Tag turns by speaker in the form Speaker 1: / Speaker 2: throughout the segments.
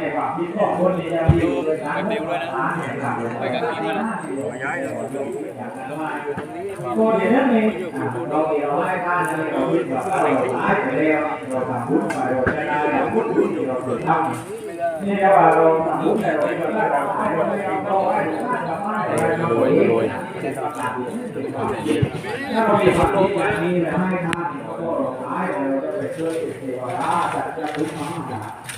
Speaker 1: ในความคิดของคนนี่จะมีอยู่ด้วยกันไปกันกินมันย้ายคนอย่างนั้นเองเราเดี๋ยวให้ท่านเราคิดว่าเราหายไปแล้วเราทำบุญไปเราใช้ได้เราบุญบุญเราทำนี่แค่ว่าเราทำบุญแต่เราไม่ได้เราหายเราไม่เอาเราให้ท่านทำให้เรารวยรวยถ้าเรามีความคิดอย่างนี้แล้วให้ท่านเราก็หายเราจะไปช่วยเทวดาจะจะพุทธมหา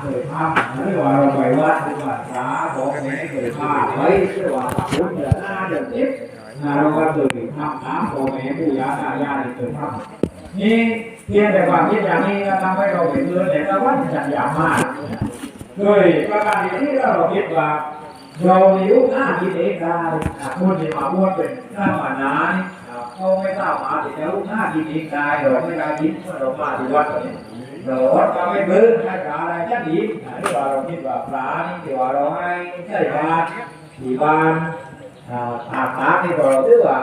Speaker 1: เคยทำไม่ว่าเราไปวัดไปวัดพระขอแม่เคยพาไว้เชื่อว่าพุทธเดือนหน้าเดือนทิพย์เราก็เคยทำนะขอแม่ผู้ยาข้ายาเคยทำ นี่เพียงแต่ความคิดอย่างนี้ก็ทำให้เราเห็นเลยแต่ละวันจัดอย่ามากโดยประการที่เราคิดว่าเราอายุห้ากิเองได้คนที่มาบวชเป็นหน้ามานายเขาไม่ทราบมาที่แล้วห้ากิเองได้เราไม่ได้กินเรามาที่วัดเราวัดก็ไม่เบิ้งให้การอะไรจะดีที่ว่าเราคิดว่าพระนี่ที่ว่าเราให้ใช่บาตรที่บ้านอาบน้ำนี่ก็เราถือว่า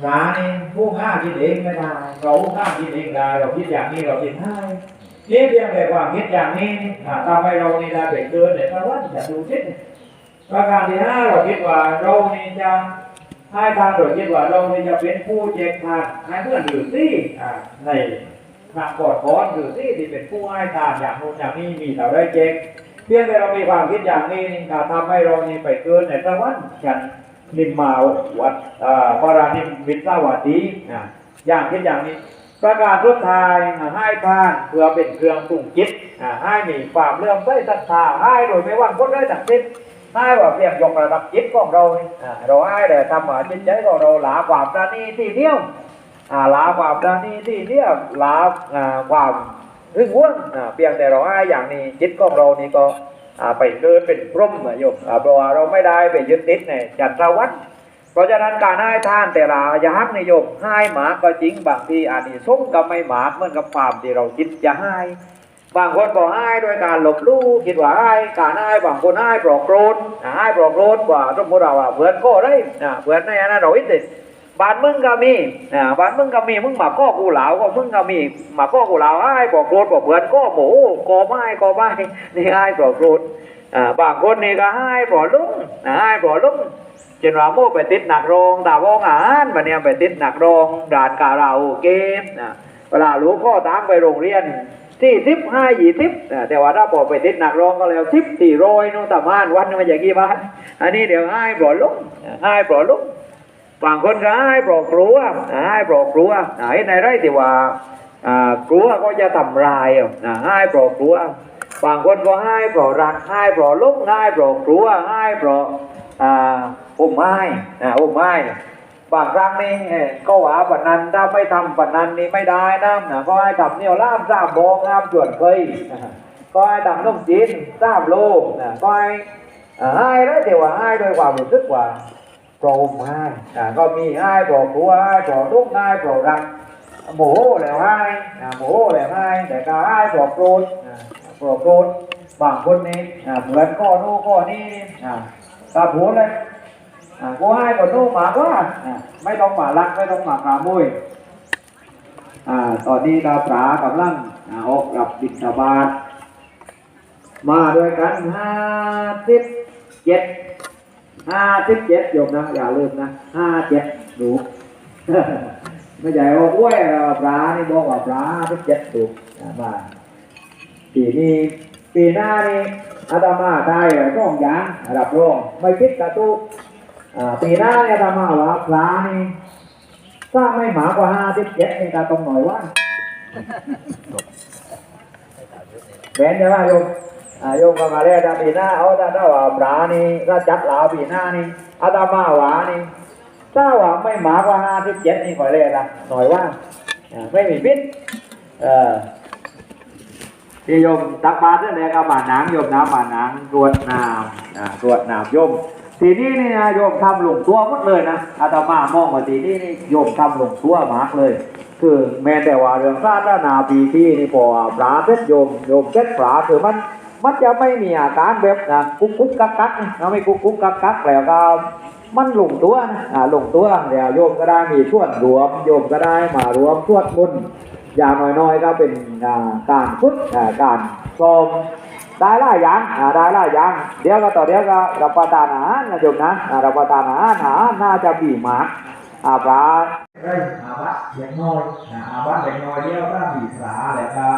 Speaker 1: พระนี่ผู้ห้ากินเองไม่ได้เราห้ากินเองได้เราคิดอย่างนี้เราคิดให้นี่เพียงแต่ความคิดอย่างนี้ทำให้เรานี่ได้เป็นเกินในพระวัดจะดูจิตประการที่ห้าเราคิดว่าเรานี่จะให้ทางเราคิดว่าเรานี่จะเป็นผู้แจกทานให้เพื่อนหรือที่อ่าในทางกอดก้อนหรือที่ที่เป็นผู้ให้ทานอย่างโน้นอย่างนี้มีเราได้แจกเพียงแต่เรามีความคิดอย่างนี้นี่ทำให้เรานี่ไปเกินในพระวันฉัน นิมมาวัดอ่าปรานิมวิทยาวัดดีอ่าอย่างคิดอย่างนี้ ประกาศทุกทายให้ทานเพื่อเป็นเครื่องปรุงจิตให้มีความเลื่อมใสศรัทธาให้โดยไม่วั่นพ้นได้จากจิตให้ว่าเพียงยกระดับจิตของเราเราให้แต่ทำให้จิตใจของเราหลาความดานีที่เดียวหลาความดานีที่เดียวหลาความรึงว่วงอ่าเพียงแต่เราให้อย่างนี้จิตของเรานี่ก็ ไปเกินเป็นพรหมอะโยมอ่าเพราะว่าเราไม่ได้ไปยึดติดในจันทวัฒน์เพราะฉะนั้นการให้ทานแต่ละอย่างนิยมให้หมาก็จริงบางทีอานิสงส์ก็ไม่หมาเหมือนกับความที่เราคิดจะให้บางคนบอกให้ด้วยการหลบลู่คิดว่าให้การให้บางคนให้ปลอกโกรนอ่าให้ปลอกโกรนว่าสมมติเราว่าเพื่อนก็ได้อ่าเพื่อนในอนาเราอิสิ บ้านมึงก็มีอ่าบ้านมึงก็มีมึงมาก็กูเหลาก็มึงก็มีมาก็กูเหลาให้ปลอกโกรนบอกเพื่อนก็หมูก็ไม่ก็ไม่นี่ให้ปลอกโกรนอ่าบางคนนี่ก็ให้ปลอกลุ่งให้ปลอกลุ่งเช่นว่าโมไปติดหนักโรงตาวงอาหารมาเนี่ยไปติดหนักโรงด่านกาเราเกมอ่าเวลาลูกพ่อตามไปโรงเรียนที่ทิปห้ายี่ทิปแต่ว่าถ้าบอกไปติดหนักรองก็แล้วทิปสี่ร้อยนู่นแต่ม่านวันมันอย่างกี่บาทอันนี้เดี๋ยวให้ปล่อดลุกให้ปล่อดลุก บางคนก็ให้ปลอดกลัวให้ปลอดกลัวให้ในไรที่ว่ากลัวก็จะทำลายอะให้ปลอดกลัวบางคนก็ให้ปลอดรักให้ปลอดลุกให้ปลอดกลัวให้ปลอดอ่าอุ้มไม้อุ้มไม้บางครั้งนี่ก็หวาปนันถ้าไม่ทำปนันนี่ไม่ได้นะนะก็ให้ทำเนี่ยล่ามสามโมงห้ามส่วนเคยก็ให้ทำนุ่มจีนสามโลนะก็ให้ให้ได้แต่ว่าให้ด้วยความรู้สึกว่าให้โปร่ควให้โปร่ทุกข์ให้โปร่รักว่า งคนนี่นะเหมือนข้อนู้นข้อนี้นะตาผัวเลยอ่ากูให้ก็นู่หมาว่าอ่าไม่ต้องหมาลักไม่ต้องหมาขามุยอ่าตอนนี้ดาวปลากำลังอ่าออกกับบิณฑบาตมาด้วยกันห้าสิบเจ็ด ห้าสิบเจ็ดโยมนะอย่าลืมนะห้าเจ็ดดูไม่ใช่ว่าอ้วยปลานี่บอกว่าปลาสิบเจ็ดถูกอ่ามาปีนี้ปีหน้านี่อาตมาได้ต้องยางรับรองไม่คิดกระตุกปีหน้าเนี่ยทำมาว่าพระนี่ถ้าไม่หมากว่าห้าสิบเจ็ดนี่ก็ต้องหน่อยว่าแบนจะว่าโยม โยมก็มาเรียกปีหน้าเอาถ้าถ้าว่าพระนี่ถ้าจัดเหลาปีหน้านี่อาตมาวานี่ถ้าว่าไม่หมากว่าห้าสิบเจ็ดนี่ขอเรียนะหน่อยว่า
Speaker 2: ไม่มีพิษเออที่โยมตักบาตรนั่นแหละก็มาหนังโยมน้ำมาหนังกรวดน้ำอ่ากรวดน้ำโยมทีนี้นี่นะโยมทำหลงตัวหมดเลยนะอาตมามองว่าทีนี้นี่โยมทำหลงตัวมากเลย คือแม้แต่ว่าเรื่องศาสนาปีที่นี่พอปลาเซ็ตโยมโยมเซ็ตปลาคือมัน มันจะไม่มีอาการแบบนะกุ๊กกุ๊กกักกักนะไม่กุ๊กกุ๊กกักกักแล้วก็มันหลงตัวนะหลงตัวเดี๋ยวโยมก็ได้มีช่วนรวมโยมก็ได้มารวมช่วนบุญอย่างน้อยๆก็เป็นการฝึกอ่าการซ้อมได้หลายางได้หลายางเดี๋ยวก็ต่อเดี๋ยวก็รับประทานอาหารนะโยมนะอ่ารับประทานอาหารอาหารน่าจะบีหมากอาปลา
Speaker 1: ได้อาบัตเล็กน้อยอาบัตเล็กน้อยเดี๋ยวก็มีสาแล้วก็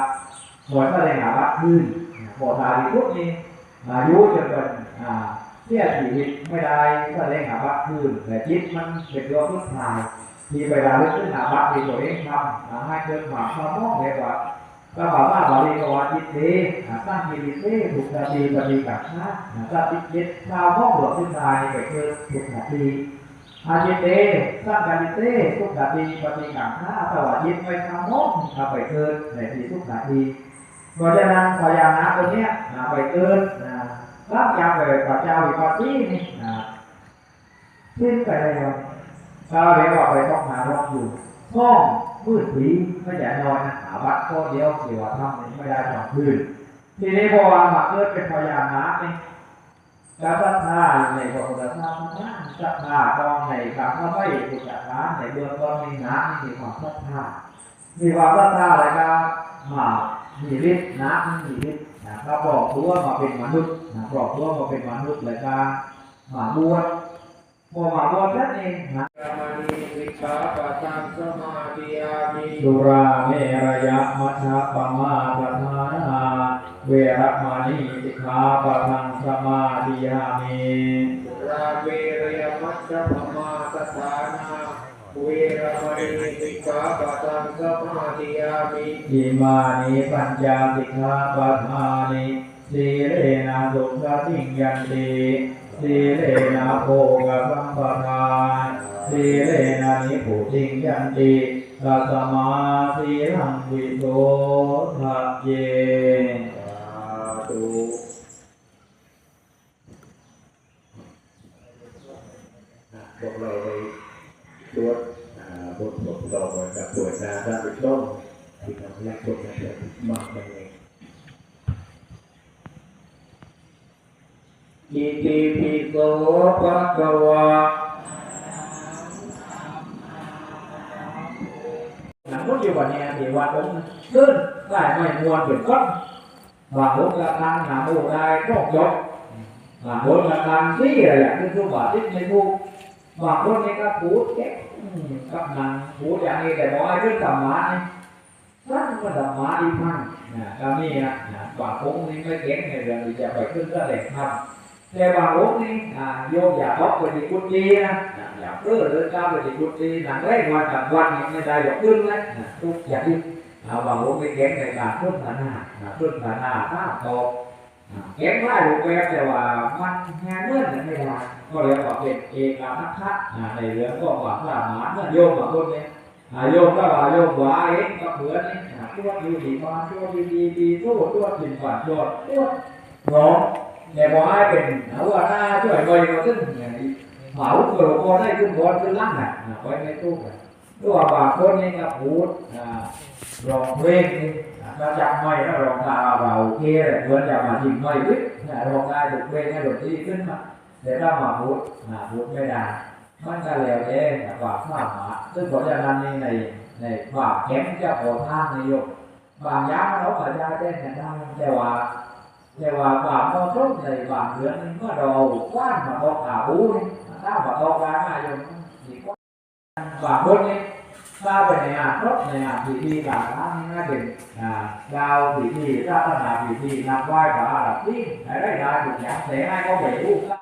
Speaker 1: หมวดแสดงอาบัตขึ้น บทาดีพุทธนี่อายุจนเป็นอ่าเสียชีวิตไม่ได้แสดงอาบัตขึ้นแต่จิตมันเป็นตัวพุทธายมีเวลาเรื่องขึ้นอาบัตมีตัวเองทำอ่าให้เกิดความชอบมองเลยว่าก็บอกว่าบาลีกวาจิตเตอ่าสร้างจิตเตถูกนาทีปฏิกัดนะอ่าสร้างจิตเตชาวมองหลวงขึ้นทายเกิดถูกนาทีอาจิตเตสร้างการิเตทุกนาทีปฏิกังห้าสวัสดิไปทำมองทำไปเกินในที่ทุกนาที เพราะฉะนั้นพยานาตัวเนี้ยนะไปเกินนะรับยาไปพระเจ้าวิปัสสีนี่นะสิ้นไปแล้วเราเรียกว่าไปต้องหารอบอยู่ห้องมืดผีไม่อย่านอนหาวัดข้อเดียวเสียวทำไม่ได้สองคืนทีนี้พอว่ามาเกิดเป็นพยานานี่แล้วศรัทธาในพระพุทธศาสนาศรัทธาต้องในคำพระไตรปิฎกนะในเบื้องต้นนี้นะมีความศรัทธามีความศรัทธาอะไรก็มา มีฤทธิ์นะมีฤทธิ์นะก็บอกตัวมาเป็นมนุษย์นะบอกตัวมาเป็นมนุษย์แล้วก็มาบวชพอมาบวชนั่นเองนะ
Speaker 3: สุ
Speaker 1: ราเมรยะมัชฌะปมาปทานาเวรมณีสิกขาปะทังสมาธิยามิ
Speaker 3: ราเวรยมัจจปมาสถานา เวรมณีสิกขาปะทังสมาธิยามิ
Speaker 1: อิมานิปัญญาสิกขาปัฏฐานิสีเลนะสุขติงยันติสีเลนะโภกสัมปทานสีเลนะนิพุติงยันติตัสมาสีลังวิโสทะเย
Speaker 3: สาธุ
Speaker 4: พวกเรา ไปตรวจอ่าบทบทต่อเหมือนกับตรวจนาพระเป็นต้นที่ทำให้คนนั้นเกิดมากนั่นเอง
Speaker 3: อิติปิโสภะคะ วะ
Speaker 1: หนังมุดอยู่วันนี้เดี๋ยววันผมขึ้นได้ไม่มวนเป็นก้อนบางคนละทางหนาโมได้ก็ยกบางคนละทางที่อะไรอย่างที่ทุกบาทที่ไม่ถูกบางคนนี่ก็พูดแค่กับนางพูดอย่างนี้แต่บอกไอ้เรื่องธรรมะนี่สั้นก็ธรรมะอีกพันนะก็มีนะนะบางคนนี่ไม่เก่งในเรื่องที่จะไปขึ้นก็เด็กทำแต่บางคนนี่อ่าโยมอยากพบไปที่กุฏินะนะอยากเออเดินก้าวไปที่กุฏิหนังแรกวันกับวันนี้ไม่ได้หรอกขึ้นเลยนะทุกอย่างที่เอาบางคนไม่เก่งในการพึ่งฐานะนะพึ่งฐานะถ้าโตอ่าเก่งได้รูปแบบแต่ว่ามันงานเมื่อนไม่ได้ ก็เรียกว่าเป็นเอกลักษณ์อ่าในเรื่องก็ว่าสามารถเมื่อโยมบางคนเนี่ยโยมก็ว่าโยมว่าเองก็เผื่อนี่ตัวอยู่ดีมาตัวดีดีดีตัวตัวกินฝันตัวตัวร้องแต่บอให้เป็นเอาว่าหน้าช่วยบริมาขึ้นอย่างนี้เหมาตัวละครให้ขึ้นบอลขึ้นล่างอะไว้ในตู้อะตัวบางคนนี่ก็พูดรองเพลงนี่ถ้าจำไม่ถ้รองตาเราเคเลยเหมือนจะมาทิ้งไม่วิทย์นะรองตาถูกเพลงให้ดนตรีขึ้นมา แต่ถ้ามาพูดมาพูดไม่ได้มันก็แล้วเองแต่ว่าข้ามาซึ่งเพราะฉะนั้นนี่ในในบาปแข็งจะออกทางในโยมบางอย่างเราอาจจะได้กันได้แต่ว่าแต่ว่าบาปก็ทุกในบางเรื่องนี่เมื่อเรากว้านมาตอกอาบูนี่ถ้ามาตอกกลางมาโยมดีกว่าบาปคนนี้ถ้าไปในงานรถในงานพิธีการงานนี่เป็นอ่าดาวพิธีศาสนาพิธีนักไหว้พระอาทิตย์ได้ได้ได้ทุกอย่างแต่ให้เขาไปรู้